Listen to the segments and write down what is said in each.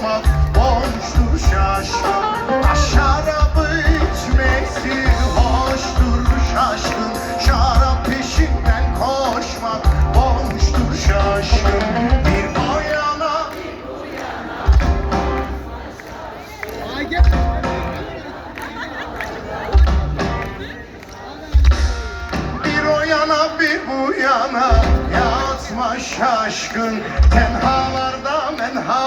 Şaşmak boştur şaşkın Şarabı içmesi hoştur şaşkın. Şarap peşinden koşmak boştur şaşkın. Bir o yana Bir o yana bir bu yana Yatma şaşkın. Tenhalarda menha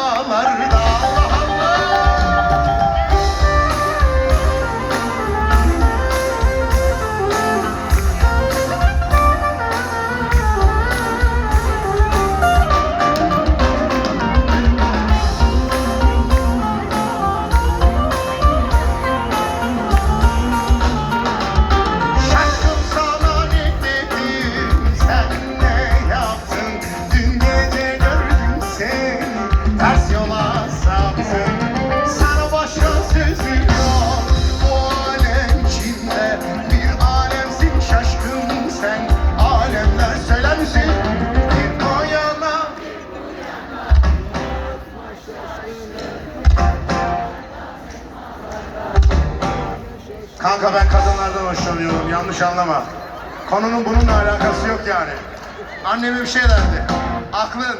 Kanka ben kadınlardan hoşlanıyorum yanlış anlama. Konunun bununla alakası yok yani. Anneme bir şey derdi. Aklın